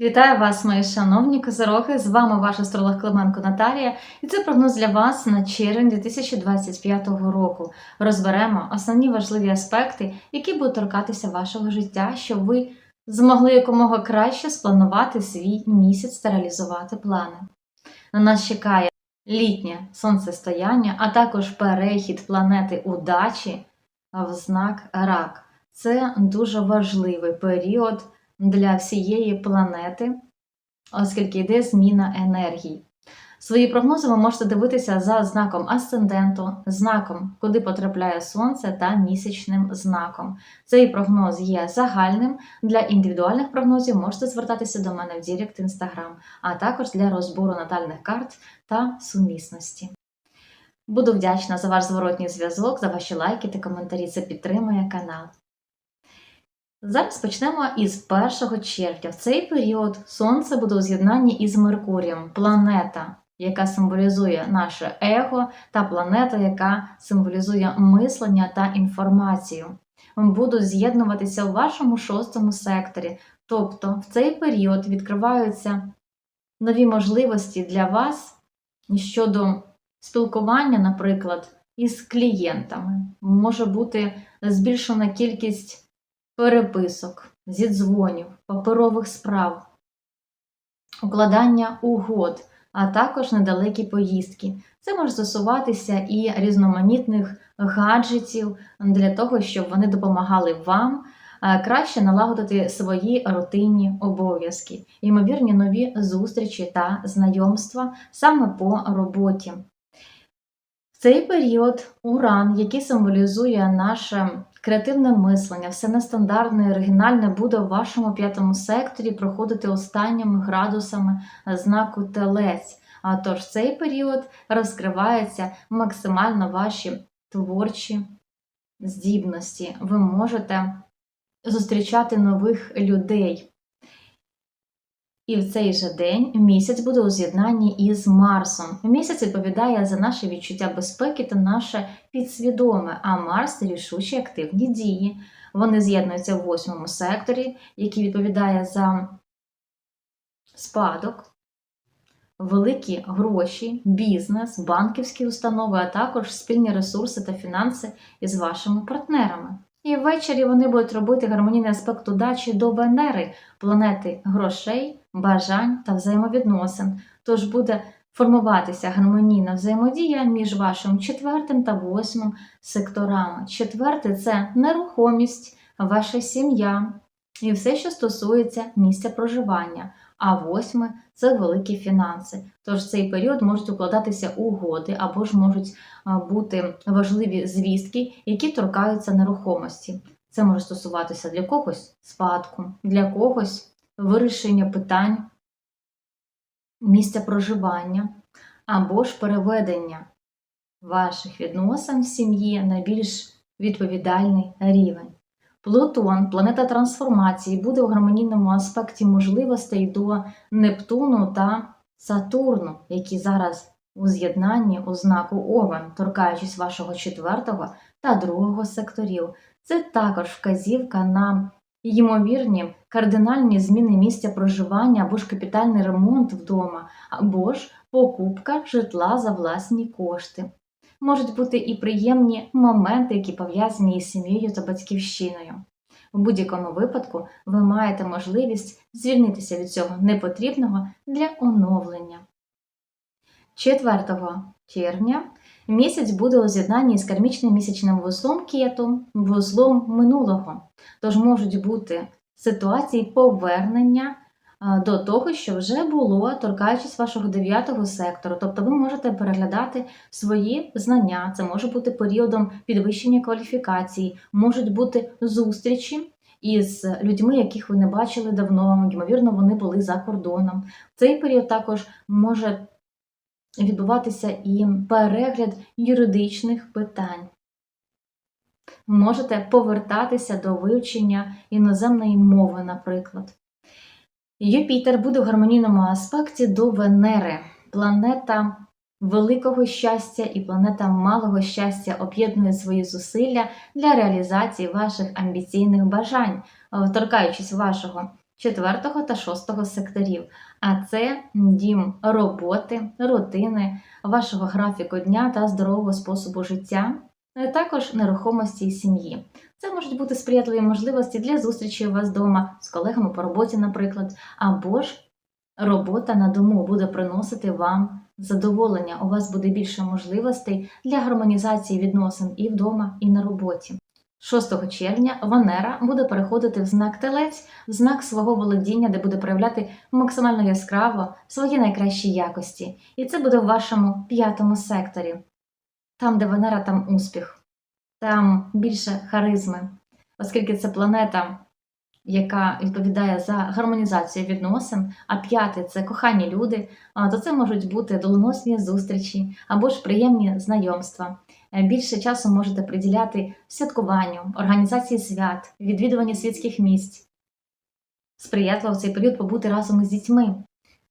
Вітаю вас, мої шановні козороги! З вами ваш астролог Клименко Наталія, і це прогноз для вас на червень 2025 року. Розберемо основні важливі аспекти, які будуть торкатися вашого життя, щоб ви змогли якомога краще спланувати свій місяць та реалізувати плани. На нас чекає літнє сонцестояння, а також перехід планети удачі в знак Рак. Це дуже важливий період для всієї планети, оскільки йде зміна енергії. Свої прогнози ви можете дивитися за знаком асценденту, знаком, куди потрапляє сонце та місячним знаком. Цей прогноз є загальним. Для індивідуальних прогнозів можете звертатися до мене в Дірект Інстаграм, а також для розбору натальних карт та сумісності. Буду вдячна за ваш зворотній зв'язок, за ваші лайки та коментарі. Це підтримує канал. Зараз почнемо із 1 червня. В цей період Сонце буде у з'єднанні із Меркурієм, планета, яка символізує наше его, та планета, яка символізує мислення та інформацію. Будуть з'єднуватися у вашому шостому секторі. Тобто в цей період відкриваються нові можливості для вас щодо спілкування, наприклад, із клієнтами. Може бути збільшена кількість переписок, зідзвонів, паперових справ, укладання угод, а також недалекі поїздки. Це може стосуватися і різноманітних гаджетів для того, щоб вони допомагали вам е, краще налагодити свої рутинні обов'язки, ймовірні нові зустрічі та знайомства саме по роботі. В цей період уран, який символізує наше креативне мислення, все нестандартне, і оригінальне буде в вашому п'ятому секторі проходити останніми градусами знаку телець. А тож цей період розкриваються максимально ваші творчі здібності. Ви можете зустрічати нових людей. І в цей же день місяць буде у з'єднанні із Марсом. Місяць відповідає за наше відчуття безпеки та наше підсвідоме, а Марс рішучі активні дії. Вони з'єднуються в восьмому секторі, який відповідає за спадок, великі гроші, бізнес, банківські установи, а також спільні ресурси та фінанси із вашими партнерами. І ввечері вони будуть робити гармонійний аспект удачі до Венери, планети грошей, бажань та взаємовідносин. Тож буде формуватися гармонійна взаємодія між вашим четвертим та восьмим секторами. Четверте це нерухомість, ваша сім'я і все, що стосується місця проживання. А восьме це великі фінанси. Тож в цей період можуть укладатися угоди або ж можуть бути важливі звістки, які торкаються нерухомості. Це може стосуватися для когось спадку, для когось вирішення питань місця проживання або ж переведення ваших відносин в сім'ї на більш відповідальний рівень. Плутон, планета трансформації, буде у гармонійному аспекті можливостей до Нептуну та Сатурну, які зараз у з'єднанні у знаку Овен, торкаючись вашого четвертого та другого секторів. Це також вказівка на ймовірні кардинальні зміни місця проживання або ж капітальний ремонт вдома, або ж покупка житла за власні кошти. Можуть бути і приємні моменти, які пов'язані із сім'єю та батьківщиною. У будь-якому випадку ви маєте можливість звільнитися від цього непотрібного для оновлення. 4 червня місяць буде у з кармічним місячним вузлом кету, вузлом минулого. Тож можуть бути ситуації повернення до того, що вже було, торкаючись вашого дев'ятого сектору. Тобто ви можете переглядати свої знання, це може бути періодом підвищення кваліфікації, можуть бути зустрічі із людьми, яких ви не бачили давно, ймовірно, вони були за кордоном. В цей період також може відбуватися і перегляд юридичних питань. Можете повертатися до вивчення іноземної мови, наприклад. Юпітер буде в гармонійному аспекті до Венери, планета великого щастя і планета малого щастя об'єднує свої зусилля для реалізації ваших амбіційних бажань, торкаючись вашого 4 та 6 секторів. А це дім роботи, рутини, вашого графіку дня та здорового способу життя, також нерухомості і сім'ї. Це можуть бути сприятливі можливості для зустрічі у вас вдома з колегами по роботі, наприклад, або ж робота на дому буде приносити вам задоволення. У вас буде більше можливостей для гармонізації відносин і вдома, і на роботі. 6 червня Венера буде переходити в знак Телець, в знак свого володіння, де буде проявляти максимально яскраво свої найкращі якості. І це буде в вашому п'ятому секторі. Там, де Венера, там успіх, там більше харизми, оскільки це планета, яка відповідає за гармонізацію відносин, а п'ятий це кохані люди, то це можуть бути доленосні зустрічі або ж приємні знайомства. Е, Більше часу можете приділяти святкуванню, організації свят, відвідуванню світських місць. Сприятливо в цей період побути разом із дітьми,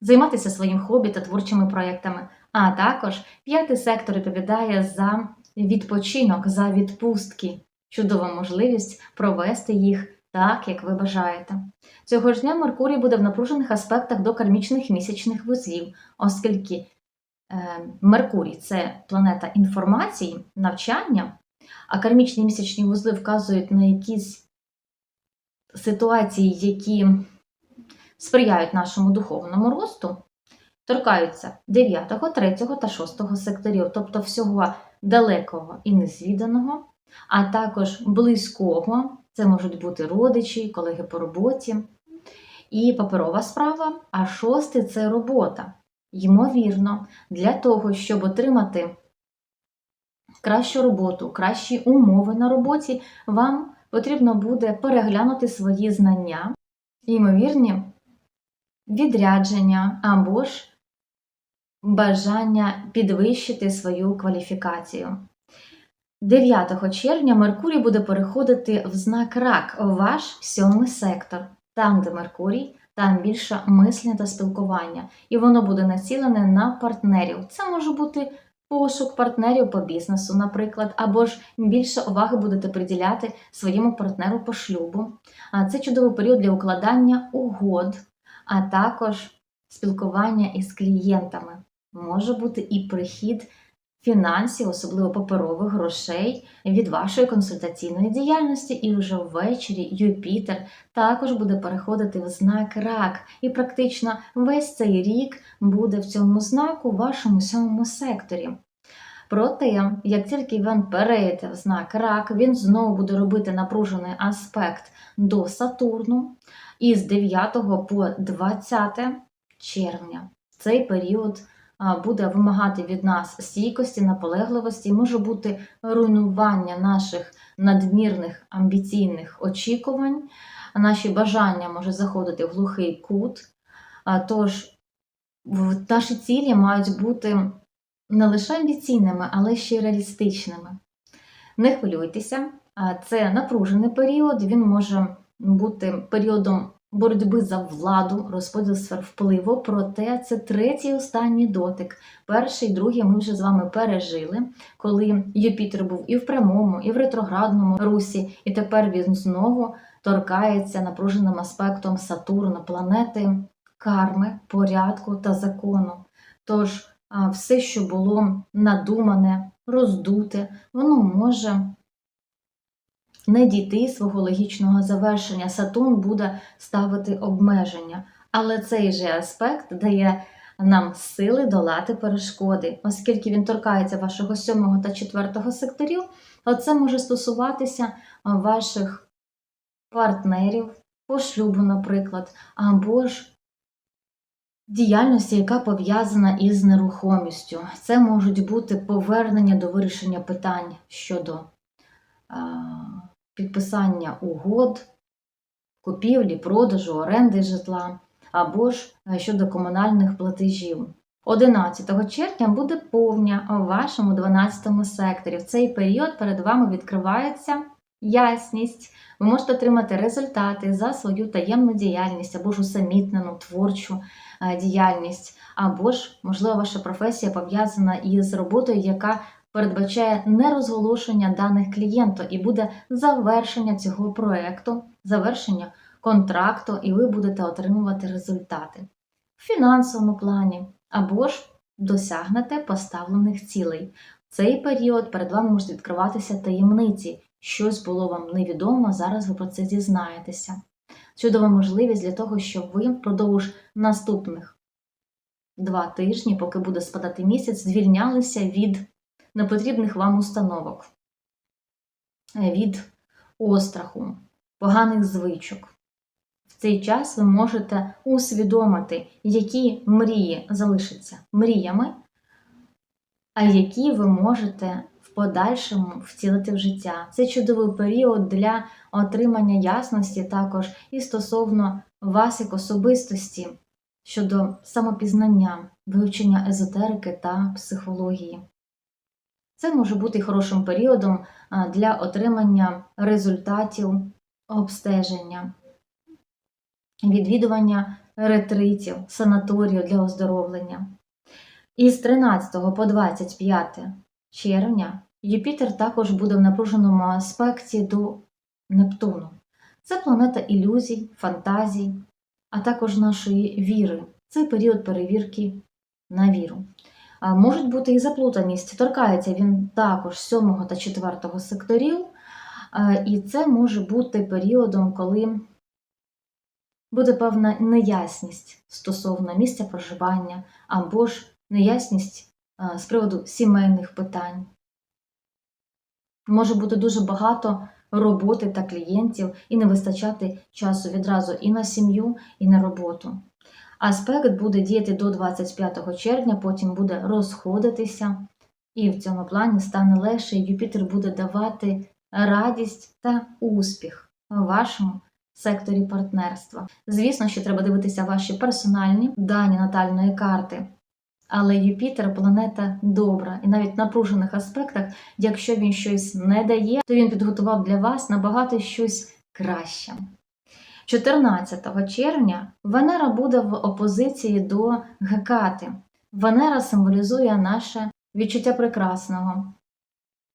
займатися своїм хобі та творчими проєктами. А також п'ятий сектор відповідає за відпочинок, за відпустки. Чудова можливість провести їх так, як ви бажаєте. Цього ж дня Меркурій буде в напружених аспектах до кармічних місячних вузлів, оскільки е, Меркурій це планета інформації, навчання, а кармічні місячні вузли вказують на якісь ситуації, які сприяють нашому духовному росту, торкаються 9, 3 та 6 секторів, тобто всього далекого і незвіданого, а також близького, це можуть бути родичі, колеги по роботі, і паперова справа, а шостий це робота. Ймовірно, для того, щоб отримати кращу роботу, кращі умови на роботі, вам потрібно буде переглянути свої знання, ймовірні відрядження або ж бажання підвищити свою кваліфікацію. 9 червня Меркурій буде переходити в знак рак, ваш сьомий сектор. Там, де Меркурій, там більше мислення та спілкування, і воно буде націлене на партнерів. Це може бути пошук партнерів по бізнесу, наприклад, або ж більше уваги будете приділяти своєму партнеру по шлюбу. Це чудовий період для укладання угод, а також спілкування із клієнтами. Може бути і прихід фінансів, особливо паперових грошей від вашої консультаційної діяльності, і вже ввечері Юпітер також буде переходити в знак рак, і практично весь цей рік буде в цьому знаку в вашому сьомому секторі. Проте, як тільки він перейде в знак рак, він знову буде робити напружений аспект до Сатурну із 9 по 20 червня. Цей період буде вимагати від нас стійкості, наполегливості, може бути руйнування наших надмірних амбіційних очікувань, наші бажання може заходити в глухий кут. Тож наші цілі мають бути не лише амбіційними, але ще й реалістичними. Не хвилюйтеся, це напружений період, він може бути періодом боротьби за владу, розподіл сфер впливу, проте це третій останній дотик. Перший, другий ми вже з вами пережили, коли Юпітер був і в прямому, і в ретроградному русі, і тепер він знову торкається напруженим аспектом Сатурна, планети карми, порядку та закону. Тож все, що було надумане, роздуте, воно може не дійти свого логічного завершення. Сатурн буде ставити обмеження. Але цей же аспект дає нам сили долати перешкоди, оскільки він торкається вашого сьомого та четвертого секторів, то це може стосуватися ваших партнерів по шлюбу, наприклад, або ж діяльності, яка пов'язана із нерухомістю. Це можуть бути повернення до вирішення питань щодо підписання угод, купівлі, продажу, оренди житла або ж е, щодо комунальних платежів. 11 червня буде повня у вашому 12 секторі. В цей період перед вами відкривається ясність. Ви можете отримати результати за свою таємну діяльність або ж усамітнену творчу е, діяльність, або ж, можливо, ваша професія пов'язана із роботою, яка передбачає нерозголошення даних клієнту і буде завершення цього проекту, завершення контракту, і ви будете отримувати результати в фінансовому плані або ж досягнете поставлених цілей. В цей період перед вами можуть відкриватися таємниці. Щось було вам невідомо, зараз ви про це дізнаєтеся. Чудова можливість для того, щоб ви впродовж наступних два тижні, поки буде спадати місяць, звільнялися від непотрібних вам установок, е, від остраху, поганих звичок. В цей час ви можете усвідомити, які мрії залишаться мріями, а які ви можете в подальшому втілити в життя. Це чудовий період для отримання ясності також і стосовно вас як особистості щодо самопізнання, вивчення езотерики та психології. Це може бути хорошим періодом для отримання результатів обстеження, відвідування ретритів, санаторію для оздоровлення. Із 13 по 25 червня Юпітер також буде в напруженому аспекті до Нептуну. Це планета ілюзій, фантазій, а також нашої віри. Це період перевірки на віру. Можуть бути і заплутаність. Торкається він також 7 та 4 секторів, і це може бути періодом, коли буде певна неясність стосовно місця проживання або ж неясність з приводу сімейних питань. Може бути дуже багато роботи та клієнтів і не вистачати часу відразу і на сім'ю, і на роботу. Аспект буде діяти до 25 червня, потім буде розходитися, і в цьому плані стане легше, Юпітер буде давати радість та успіх у вашому секторі партнерства. Звісно, що треба дивитися ваші персональні дані натальної карти. Але Юпітер планета добра, і навіть в напружених аспектах, якщо він щось не дає, то він підготував для вас набагато щось краще. 14 червня Венера буде в опозиції до Гекати. Венера символізує наше відчуття прекрасного,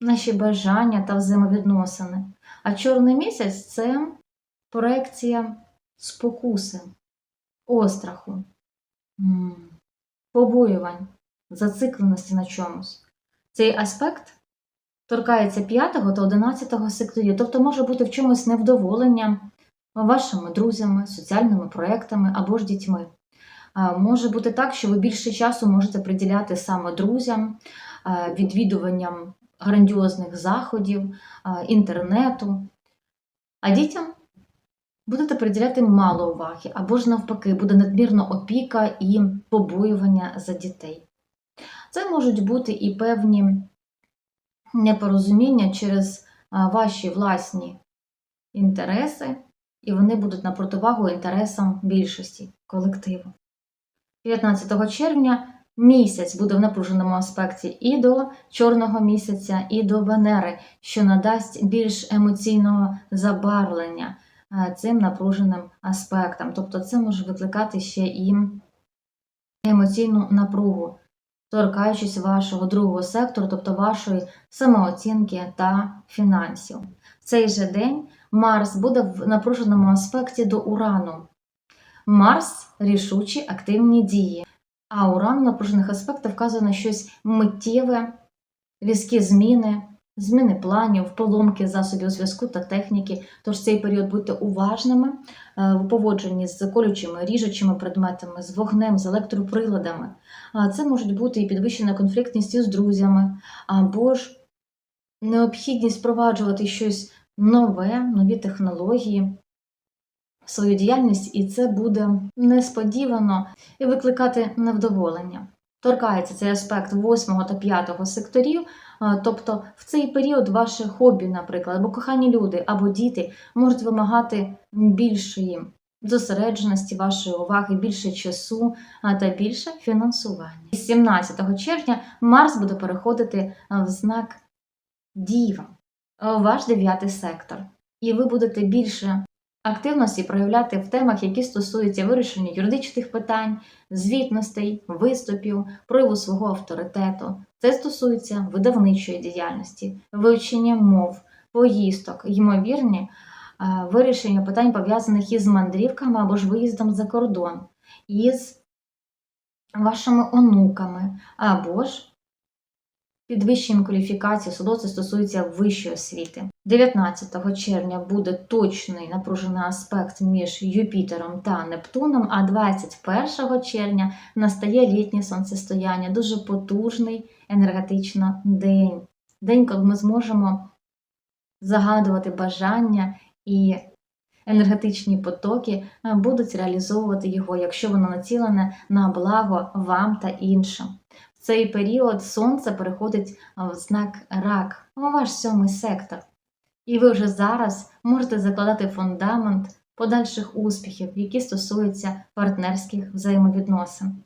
наші бажання та взаємовідносини. А чорний місяць це проекція спокуси, остраху, побоювань, зацикленості на чомусь. Цей аспект торкається 5 та 11 секторів, тобто може бути в чомусь невдоволення вашими друзями, соціальними проектами або ж дітьми. Може бути так, що ви більше часу можете приділяти саме друзям, відвідуванням грандіозних заходів, інтернету, а дітям будете приділяти мало уваги, або ж навпаки, буде надмірна опіка і побоювання за дітей. Це можуть бути і певні непорозуміння через ваші власні інтереси і вони будуть на противагу інтересам більшості колективу. 15 червня місяць буде в напруженому аспекті і до чорного місяця, і до Венери, що надасть більш емоційного забарвлення е, цим напруженим аспектам. Тобто це може викликати ще і емоційну напругу, торкаючись вашого другого сектору, тобто вашої самооцінки та фінансів. В цей же день Марс буде в напруженому аспекті до Урану. Марс рішучі активні дії, а Уран в напружених аспектах вказує на щось миттєве, різкі зміни, зміни планів, поломки засобів зв'язку та техніки. Тож цей період будьте уважними е, в поводженні з колючими, ріжучими предметами, з вогнем, з електроприладами. Це можуть бути і підвищена конфліктність із друзями, або ж необхідність впроваджувати щось нове, нові технології свою діяльність, і це буде несподівано і викликати невдоволення. Торкається цей аспект 8 та 5 секторів, тобто в цей період ваше хобі, наприклад, або кохані люди, або діти можуть вимагати більшої зосередженості вашої уваги, більше часу та більше фінансування. 17 червня Марс буде переходити в знак Діва. Е, ваш дев'ятий сектор, і ви будете більше активності проявляти в темах, які стосуються вирішення юридичних питань, звітностей, виступів, прояву свого авторитету. Це стосується видавничої діяльності, вивчення мов, поїздок, ймовірні е, вирішення питань, пов'язаних із мандрівками або ж виїздом за кордон, із вашими онуками, або ж підвищенням кваліфікації судов це стосується вищої освіти. 19 червня буде точний напружений аспект між Юпітером та Нептуном, а 21 червня настає літнє сонцестояння, дуже потужний енергетично день. День, коли ми зможемо загадувати бажання і енергетичні потоки е, будуть реалізовувати його, якщо воно націлене на благо вам та іншим. Цей період сонце переходить е, в знак рак, у ваш сьомий сектор. І ви вже зараз можете закладати фундамент подальших успіхів, які стосуються партнерських взаємовідносин.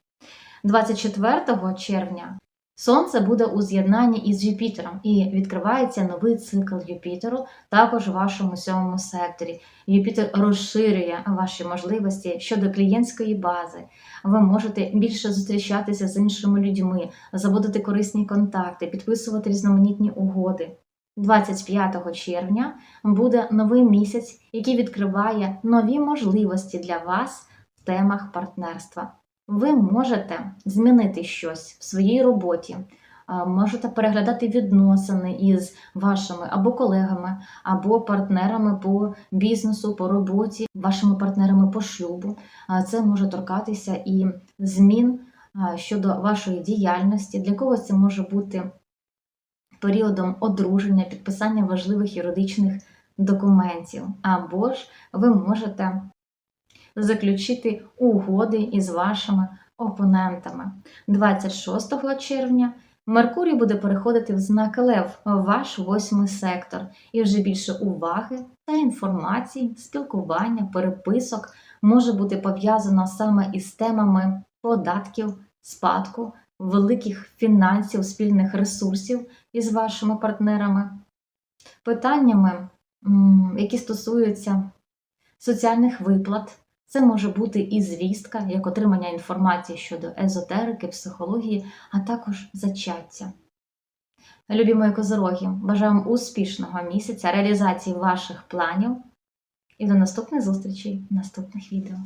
24 червня Сонце буде у з'єднанні із Юпітером і відкривається новий цикл Юпітеру, також у вашому сьомому секторі. Юпітер розширює ваші можливості щодо клієнтської бази. Ви можете більше зустрічатися з іншими людьми, заводити корисні контакти, підписувати різноманітні угоди. 25 червня буде новий місяць, який відкриває нові можливості для вас в темах партнерства. Ви можете змінити щось в своїй роботі, можете переглядати відносини із вашими або колегами, або партнерами по бізнесу, по роботі, вашими партнерами по шлюбу. Це може торкатися і змін щодо вашої діяльності. Для когось це може бути періодом одруження, підписання важливих юридичних документів, або ж ви можете заключити угоди із вашими опонентами. 26 червня Меркурій буде переходити в знак Лев, ваш восьмий сектор, і вже більше уваги та інформації, спілкування, переписок може бути пов'язано саме із темами податків, спадку, великих фінансів, спільних ресурсів із вашими партнерами, питаннями, які стосуються соціальних виплат. Це може бути і звістка, як отримання інформації щодо езотерики, психології, а також зачаття. Любі мої козороги, бажаю вам успішного місяця, реалізації ваших планів і до наступних зустрічей в наступних відео.